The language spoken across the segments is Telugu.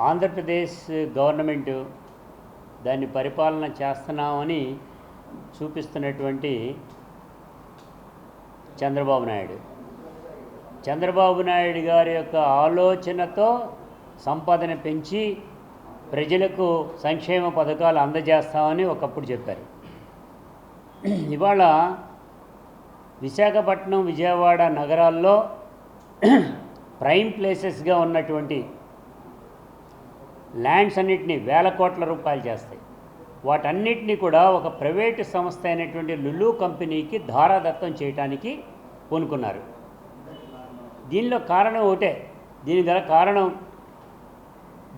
ఆంధ్రప్రదేశ్ గవర్నమెంట్ దాన్ని పరిపాలన చేస్తున్నామని చూపిస్తున్నటువంటి చంద్రబాబు నాయుడు. చంద్రబాబు నాయుడు గారి యొక్క ఆలోచనతో సంపాదన పెంచి ప్రజలకు సంక్షేమ పథకాలు అందజేస్తామని ఒకప్పుడు చెప్పారు. ఇవాళ విశాఖపట్నం విజయవాడ నగరాల్లో ప్రైమ్ ప్లేసెస్గా ఉన్నటువంటి ల్యాండ్స్ అన్నిటినీ వేల కోట్ల రూపాయలు చేస్తాయి. వాటన్నిటినీ కూడా ఒక ప్రైవేటు సంస్థ అయినటువంటి లులు కంపెనీకి ధారాదత్తం చేయటానికి పూనుకున్నారు. దీనిలో కారణం ఒకటే. దీని గల కారణం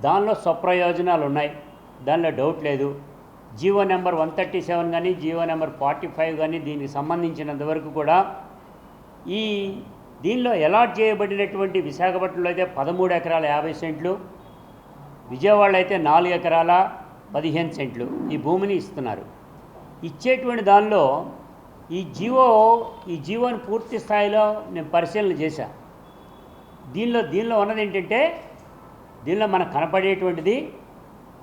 దానిలో స్వప్రయోజనాలు ఉన్నాయి. దానిలో డౌట్ లేదు. GO number one thirty seven కానీ జీవో నెంబర్ ఫార్టీ ఫైవ్ కానీ దీనికి సంబంధించినంత వరకు కూడా ఈ దీనిలో అలాట్ చేయబడినటువంటి విశాఖపట్నంలో అయితే పదమూడు ఎకరాల యాభై సెంట్లు విజయవాడ అయితే నాలుగు ఎకరాల పదిహేను సెంట్లు ఈ భూమిని ఇస్తున్నారు. ఇచ్చేటువంటి దానిలో ఈ జీవో ఈ జీవోని పూర్తి స్థాయిలో నేను పరిశీలన చేశా. దీనిలో దీనిలో ఉన్నది ఏంటంటే దీనిలో మనకు కనపడేటువంటిది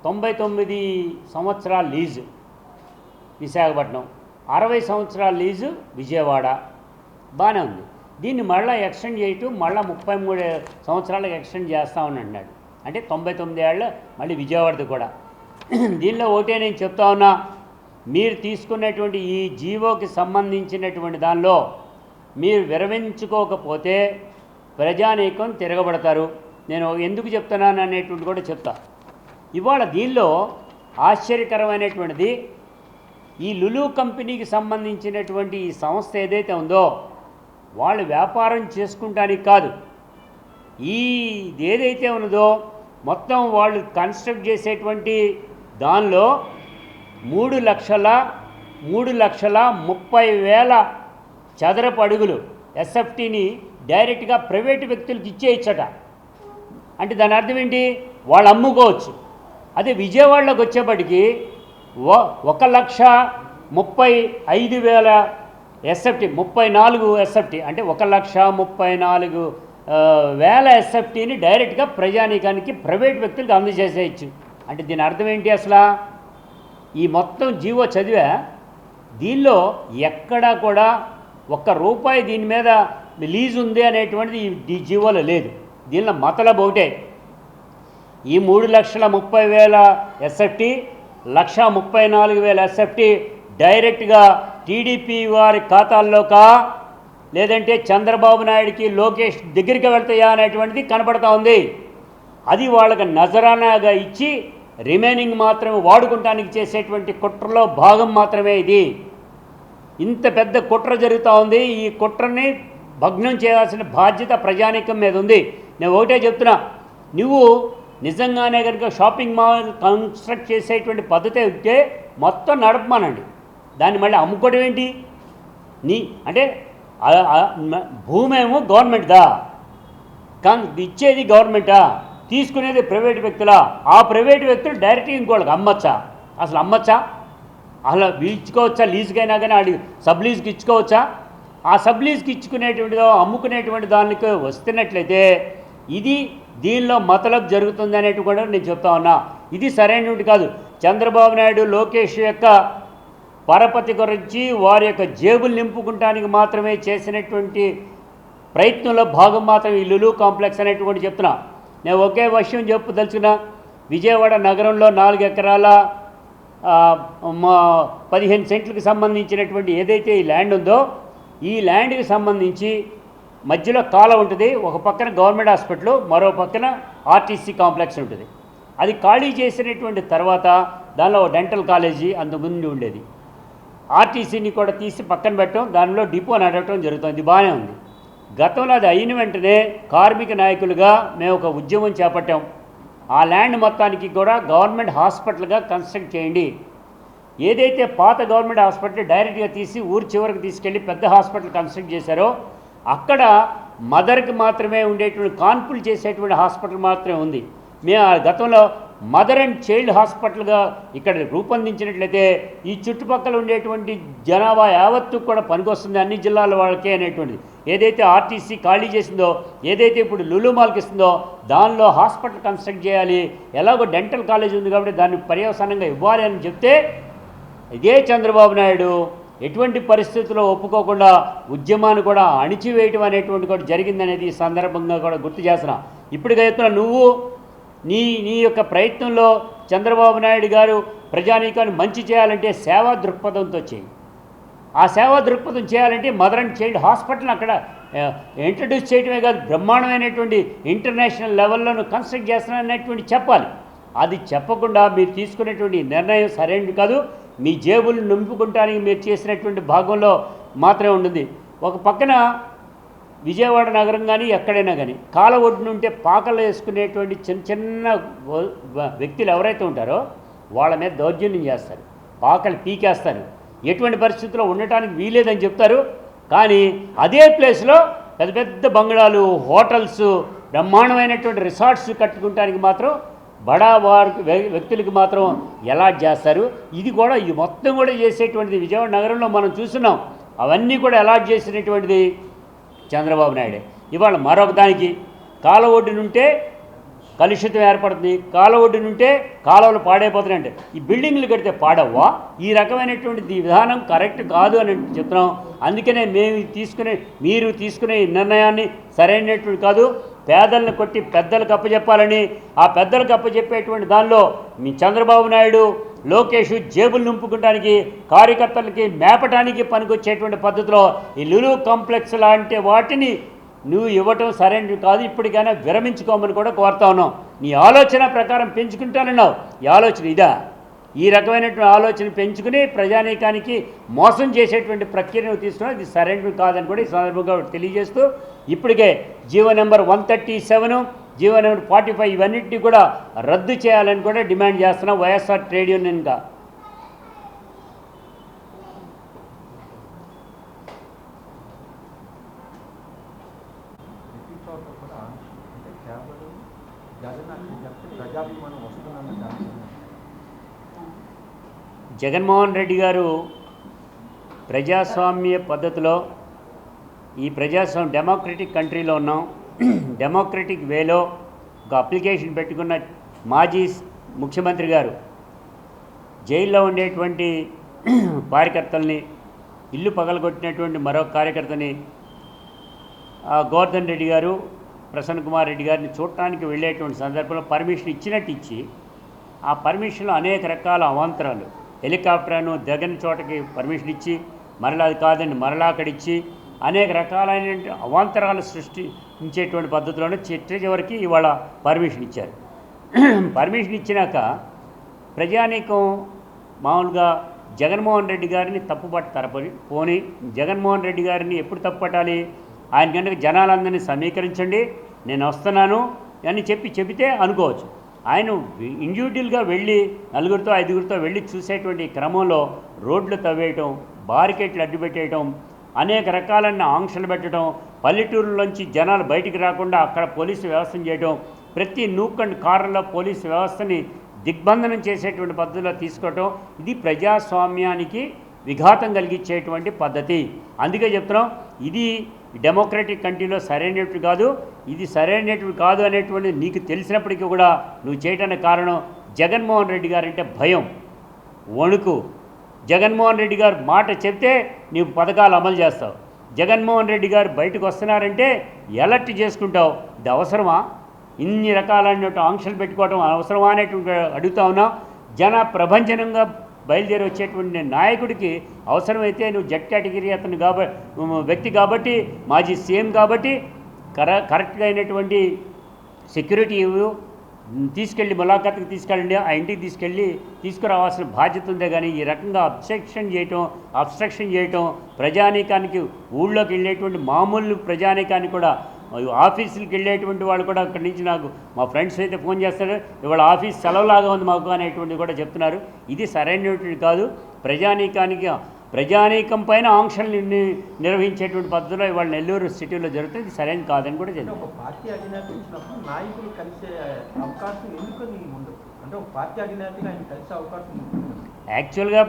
తొంభై తొమ్మిది సంవత్సరాల లీజు విశాఖపట్నం. అరవై సంవత్సరాల లీజు విజయవాడ. బాగానే ఉంది. దీన్ని మళ్ళీ ఎక్స్టెండ్ చేయటం మళ్ళీ ముప్పై మూడు సంవత్సరాలకు ఎక్స్టెండ్ చేస్తామని అన్నాడు. అంటే తొంభై తొమ్మిది ఏళ్ళ మళ్ళీ విజయవాడది కూడా. దీనిలో ఒకటే నేను చెప్తా ఉన్నా మీరు తీసుకున్నటువంటి ఈ జీవోకి సంబంధించినటువంటి దానిలో మీరు విరమించుకోకపోతే ప్రజానీకం తిరగబడతారు. నేను ఎందుకు చెప్తున్నాను అనేటువంటి కూడా చెప్తా. ఇవాళ దీనిలో ఆశ్చర్యకరమైనటువంటిది ఈ లులు కంపెనీకి సంబంధించినటువంటి ఈ సంస్థ ఏదైతే ఉందో వాళ్ళు వ్యాపారం చేసుకుంటానికి కాదు. ఈ ఏదైతే ఉన్నదో మొత్తం వాళ్ళు కన్స్ట్రక్ట్ చేసేటువంటి దానిలో మూడు లక్షల మూడు లక్షల ముప్పై వేల చదరపు అడుగులు ఎస్ఎఫ్టీని డైరెక్ట్గా ప్రైవేటు వ్యక్తులకు ఇచ్చేయచ్చట. అంటే దాని అర్థం ఏంటి? వాళ్ళు అమ్ముకోవచ్చు. అదే విజయవాడలోకి వచ్చేప్పటికి ఒక లక్ష ముప్పై ఐదు వేల ఎస్ఎఫ్టీ ముప్పై నాలుగు ఎస్ఎఫ్టీ అంటే ఒక లక్ష ముప్పై నాలుగు వేల ఎస్ఎఫ్టీని డైరెక్ట్గా ప్రజానీకానికి ప్రైవేట్ వ్యక్తులకు అందజేసేయచ్చు. అంటే దీని అర్థం ఏంటి అసలు? ఈ మొత్తం జీవో చదివా దీనిలో ఎక్కడా కూడా ఒక్క రూపాయి దీని మీద లీజ్ ఉంది అనేటువంటిది ఈ- జీవోలో లేదు. దీనిలో మతలబ్ ఒకటే. ఈ మూడు లక్షల ముప్పై వేల ఎస్ఎఫ్టీ లక్ష ముప్పై నాలుగు వేల ఎస్ఎఫ్టీ డైరెక్ట్గా టీడీపీ వారి ఖాతాల్లోకా లేదంటే చంద్రబాబు నాయుడికి లోకేష్ దగ్గరికి వెళ్తాయా అనేటువంటిది కనపడతా ఉంది. అది వాళ్ళకి నజరానాగా ఇచ్చి రిమైనింగ్ మాత్రమే వాడుకుంటానికి చేసేటువంటి కుట్రలో భాగం మాత్రమే ఇది. ఇంత పెద్ద కుట్ర జరుగుతూ ఉంది. ఈ కుట్రని భగ్నం చేయాల్సిన బాధ్యత ప్రజానీకం మీద ఉంది. నేను ఒకటే చెప్తున్నా నువ్వు నిజంగానే కనుక షాపింగ్ మాల్ కన్స్ట్రక్ట్ చేసేటువంటి పద్ధతి ఉంటే మొత్తం నడపమానండి. దాన్ని మళ్ళీ అమ్ముకోవడం ఏంటి? నీ అంటే భూమి ఏమో గవర్నమెంట్దా? కానీ ఇచ్చేది గవర్నమెంటా? తీసుకునేది ప్రైవేట్ వ్యక్తులా? ఆ ప్రైవేట్ వ్యక్తులు డైరెక్ట్గా ఇంకోళ్ళకి అమ్మచ్చా? అసలు అమ్మచ్చా? అసలు ఇచ్చుకోవచ్చా? లీజుకైనా కానీ వాడి సబ్లీజ్కి ఇచ్చుకోవచ్చా? ఆ సబ్ లీజ్కి ఇచ్చుకునేటువంటిదో అమ్ముకునేటువంటి దానికి వస్తున్నట్లయితే ఇది దీనిలో మతలబ్ జరుగుతుంది అనేటి కూడా నేను చెప్తా ఉన్నా. ఇది సరైనటువంటి కాదు. చంద్రబాబు నాయుడు లోకేష్ యొక్క పరపతి గురించి వారి యొక్క జేబులు నింపుకుంటానికి మాత్రమే చేసినటువంటి ప్రయత్నంలో భాగం మాత్రం ఈ లులు కాంప్లెక్స్ అనేటువంటి చెప్తున్నా. నేను ఒకే విషయం చెప్పదలుచుకున్నా విజయవాడ నగరంలో నాలుగు ఎకరాల మా పదిహేను సెంట్లకు సంబంధించినటువంటి ఏదైతే ఈ ల్యాండ్ ఉందో ఈ ల్యాండ్కి సంబంధించి మధ్యలో కాలం ఉంటుంది. ఒక పక్కన గవర్నమెంట్ హాస్పిటల్ మరో పక్కన ఆర్టీసీ కాంప్లెక్స్ ఉంటుంది. అది ఖాళీ చేసినటువంటి తర్వాత దానిలో డెంటల్ కాలేజీ అంతకుముందు ఉండేది. ఆర్టీసీని కూడా తీసి పక్కన పెట్టడం దానిలో డిపో నడవటం జరుగుతుంది. బాగానే ఉంది. గతంలో అది అయిన వెంటనే కార్మిక నాయకులుగా మేము ఒక ఉద్యమం చేపట్టాం. ఆ ల్యాండ్ మొత్తానికి కూడా గవర్నమెంట్ హాస్పిటల్గా కన్స్ట్రక్ట్ చేయండి. ఏదైతే పాత గవర్నమెంట్ హాస్పిటల్ డైరెక్ట్గా తీసి ఊరు చివరికి తీసుకెళ్ళి పెద్ద హాస్పిటల్ కన్స్ట్రక్ట్ చేశారో అక్కడ మదర్కి మాత్రమే ఉండేటువంటి కాన్పులు చేసేటువంటి హాస్పిటల్ మాత్రమే ఉంది. మేము ఆ గతంలో మదర్ అండ్ చైల్డ్ హాస్పిటల్గా ఇక్కడ రూపొందించినట్లయితే ఈ చుట్టుపక్కల ఉండేటువంటి జనాభా యావత్తు కూడా పనికొస్తుంది అన్ని జిల్లాల వాళ్ళకే అనేటువంటిది. ఏదైతే ఆర్టీసీ ఖాళీ చేసిందో ఏదైతే ఇప్పుడు లులు మాల్కి ఇస్తుందో దానిలో హాస్పిటల్ కన్స్ట్రక్ట్ చేయాలి. ఎలాగో డెంటల్ కాలేజ్ ఉంది కాబట్టి దాన్ని పర్యవసానంగా ఇవ్వాలి అని చెప్తే ఇదే చంద్రబాబు నాయుడు ఎటువంటి పరిస్థితుల్లో ఒప్పుకోకుండా ఉద్యమాన్ని కూడా అణిచివేయటం అనేటువంటి కూడా జరిగిందనేది ఈ సందర్భంగా కూడా గుర్తు చేస్తున్నా. ఇప్పుడు నువ్వు నీ నీ యొక్క ప్రయత్నంలో చంద్రబాబు నాయుడు గారు ప్రజానీకాన్ని మంచి చేయాలంటే సేవా దృక్పథంతో చేయి. ఆ సేవా దృక్పథం చేయాలంటే మదర్ అండ్ చైల్డ్ హాస్పిటల్ అక్కడ ఇంట్రడ్యూస్ చేయడమే కాదు బ్రహ్మాండమైనటువంటి ఇంటర్నేషనల్ లెవెల్లోనూ కన్స్ట్రక్ట్ చేస్తున్నాననేటువంటి చెప్పాలి. అది చెప్పకుండా మీరు తీసుకునేటువంటి నిర్ణయం సరైనది కాదు. మీ జేబులు నింపుకుంటానికి మీరు చేసినటువంటి భాగంలో మాత్రమే ఉంటుంది ఒక పక్కన విజయవాడ నగరం కానీ ఎక్కడైనా కానీ కాల ఒడ్డున ఉంటే పాకలు వేసుకునేటువంటి చిన్న చిన్న వ్యక్తులు ఎవరైతే ఉంటారో వాళ్ళ మీద దౌర్జన్యం చేస్తారు. పాకలు పీకేస్తారు. ఎటువంటి పరిస్థితుల్లో ఉండటానికి వీలేదని చెప్తారు. కానీ అదే ప్లేస్లో పెద్ద పెద్ద బంగ్లాలు హోటల్స్ బ్రహ్మాండమైనటువంటి రిసార్ట్స్ కట్టుకుంటానికి మాత్రం బడా వారికి వ్యక్తులకి మాత్రం ఎలాట్ చేస్తారు? ఇది కూడా ఇది మొత్తం కూడా చేసేటువంటిది విజయవాడ నగరంలో మనం చూస్తున్నాం. అవన్నీ కూడా అలాట్ చేసినటువంటిది చంద్రబాబు నాయుడే. ఇవాళ మరొక దానికి కాల ఒడ్డునుంటే కలుషితం ఏర్పడుతుంది. కాల ఒడ్డునుంటే కాలువలు పాడైపోతున్నాయంటే. ఈ బిల్డింగ్లు కడితే పాడవ్వా? ఈ రకమైనటువంటి ఈ విధానం కరెక్ట్ కాదు అని చెప్తున్నాం. అందుకనే మేము తీసుకునే మీరు తీసుకునే నిర్ణయాన్ని సరైనటువంటి కాదు. పేదలను కొట్టి పెద్దలకు అప్పచెప్పాలని. ఆ పెద్దలకు అప్పచెప్పేటువంటి దానిలో మీ చంద్రబాబు నాయుడు లోకేష్ జేబులు నింపుకోవడానికి కార్యకర్తలకి మేపటానికి పనికొచ్చేటువంటి పద్ధతిలో ఈ లులు కాంప్లెక్స్ లాంటి వాటిని నువ్వు ఇవ్వటం సరైనది కాదు. ఇప్పటికైనా విరమించుకోమని కూడా కోరుతా ఉన్నాం. నీ ఆలోచన ప్రకారం పెంచుకుంటానన్నావు. ఈ ఆలోచన ఇదా? ఈ రకమైనటువంటి ఆలోచన పెంచుకుని ప్రజానీకానికి మోసం చేసేటువంటి ప్రక్రియను తీసుకున్నావు. ఇది సరైనది కాదని కూడా ఈ సందర్భంగా తెలియజేస్తూ ఇప్పటికే GO number one thirty seven GO number forty five ఇవన్నింటినీ కూడా రద్దు చేయాలని కూడా డిమాండ్ చేస్తున్నాం. వైఎస్ఆర్ ట్రేడ్ యూనియన్గా. ప్రతి జగన్మోహన్ రెడ్డి గారు ప్రజాస్వామ్య పద్ధతిలో ఈ ప్రజాస్వామ్య డెమోక్రటిక్ కంట్రీలో ఉన్నాం. డెమోక్రటిక్ వేలో ఒక అప్లికేషన్ పెట్టుకున్న మాజీ ముఖ్యమంత్రి గారు జైల్లో ఉండేటువంటి కార్యకర్తల్ని ఇల్లు పగలగొట్టినటువంటి మరో కార్యకర్తని గోవర్ధన్ రెడ్డి గారు ప్రసన్న కుమార్ రెడ్డి గారిని చూడటానికి వెళ్ళేటువంటి సందర్భంలో పర్మిషన్ ఇచ్చినట్టు ఇచ్చి ఆ పర్మిషన్లో అనేక రకాల అవాంతరాలు హెలికాప్టర్ను దగ్గర చోటకి పర్మిషన్ ఇచ్చి మరలా అది కాదండి మరలా అక్కడ ఇచ్చి అనేక రకాలైన అవాంతరాలు సృష్టించేటువంటి పద్ధతిలోనే చిట్ట చివరికి ఇవాళ పర్మిషన్ ఇచ్చారు. పర్మిషన్ ఇచ్చినాక ప్రజానీకం మామూలుగా జగన్మోహన్ రెడ్డి గారిని తప్పుపట్ట తరపని పోని జగన్మోహన్ రెడ్డి గారిని ఎప్పుడు తప్పుపట్టాలి? ఆయన కనుక జనాలందరినీ సమీకరించండి నేను వస్తున్నాను అని చెప్పి చెబితే అనుకోవచ్చు. ఆయన ఇండివిజువల్గా వెళ్ళి నలుగురితో ఐదుగురితో వెళ్ళి చూసేటువంటి క్రమంలో రోడ్లు తవ్వేయటం బారికేట్లు అడ్డుపెట్టేయటం అనేక రకాలైన ఆంక్షలు పెట్టడం పల్లెటూరులోంచి జనాలు బయటికి రాకుండా అక్కడ పోలీసు వ్యవస్థను చేయడం ప్రతి నూక్ అండ్ కార్నర్లో పోలీసు వ్యవస్థని దిగ్బంధనం చేసేటువంటి పద్ధతిలో తీసుకోవటం ఇది ప్రజాస్వామ్యానికి విఘాతం కలిగించేటువంటి పద్ధతి. అందుకే చెప్తున్నాం ఇది డెమోక్రటిక్ కంట్రీలో సరైనటువంటి కాదు ఇది సరైనటువంటి కాదు అనేటువంటి నీకు తెలిసినప్పటికీ కూడా నువ్వు చేయటానికి కారణం జగన్మోహన్ రెడ్డి గారంటే భయం వణుకు. జగన్మోహన్ రెడ్డి గారు మాట చెప్తే నీవు పథకాలు అమలు చేస్తావు. జగన్మోహన్ రెడ్డి గారు బయటకు వస్తున్నారంటే ఎలర్ట్ చేసుకుంటావు. ఇది అవసరమా? ఇన్ని రకాలైన ఆంక్షలు పెట్టుకోవడం అవసరమా అనేటువంటి అడుగుతా ఉన్నాం జన ప్రభంజనంగా బయలుదేరి వచ్చేటువంటి నాయకుడికి అవసరమైతే నువ్వు జట్ కేటగిరీ అతను కాబట్టి వ్యక్తి కాబట్టి మాజీ సీఎం కాబట్టి కర కరెక్ట్గా అయినటువంటి సెక్యూరిటీ ఇవ్వు. తీసుకెళ్ళి ములాఖాత్కి తీసుకెళ్ళండి ఆ ఇంటికి తీసుకెళ్ళి తీసుకురావాల్సిన బాధ్యత ఉందే కానీ ఈ రకంగా అబ్స్ట్రక్షన్ చేయటం అబ్స్ట్రక్షన్ చేయటం ప్రజానీకానికి ఊళ్ళోకి వెళ్ళేటువంటి మామూలు ప్రజానీకానికి కూడా ఆఫీసులకు వెళ్ళేటువంటి వాళ్ళు కూడా అక్కడి నుంచి నాకు మా ఫ్రెండ్స్ అయితే ఫోన్ చేస్తారు ఇవాళ ఆఫీస్ సెలవులాగా ఉంది మాకు అనేటువంటి కూడా చెప్తున్నారు. ఇది సరైనటువంటి కాదు. ప్రజానీకానికి ప్రజానీకం పైన ఆంక్షలు నిర్వహించేటువంటి పద్ధతిలో ఇవాళ నెల్లూరు సిటీలో జరుగుతుంది. ఇది సరైనది కాదని కూడా అంటే చెప్తాను ఒక పార్టీ అధినేత ఇచ్చినప్పుడు నాయకులు కలిసే అవకాశం ఎందుకని ఉండదు అంటే ఒక పార్టీ అధినేతగా ఆయన కలిసే అవకాశం ఉంటుంది యాక్చువల్గా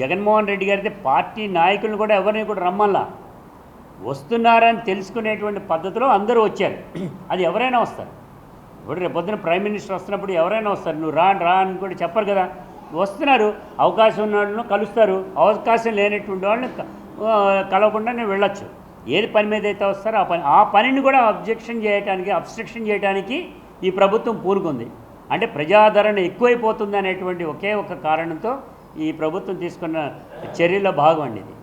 జగన్మోహన్ రెడ్డి గారితే పార్టీ నాయకులను కూడా ఎవరిని కూడా రమ్మల్లా. వస్తున్నారని తెలుసుకునేటువంటి పద్ధతిలో అందరూ వచ్చారు. అది ఎవరైనా వస్తారు. ఇప్పుడు రేపు పొద్దున ప్రైమ్ మినిస్టర్ వస్తున్నప్పుడు ఎవరైనా వస్తారు. నువ్వు రా రా అని కూడా చెప్పరు కదా. వస్తున్నారు. అవకాశం ఉన్న వాళ్ళను కలుస్తారు. అవకాశం లేనటువంటి వాళ్ళని కలవకుండా నేను వెళ్ళొచ్చు. ఏది పని మీద అయితే వస్తారో ఆ పని ఆ పనిని కూడా అబ్జెక్షన్ చేయడానికి అబ్స్ట్రక్షన్ చేయడానికి ఈ ప్రభుత్వం పూనుకుంది. అంటే ప్రజాదరణ ఎక్కువైపోతుంది అనేటువంటి ఒకే ఒక కారణంతో ఈ ప్రభుత్వం తీసుకున్న చర్యలో భాగం అండి ఇది.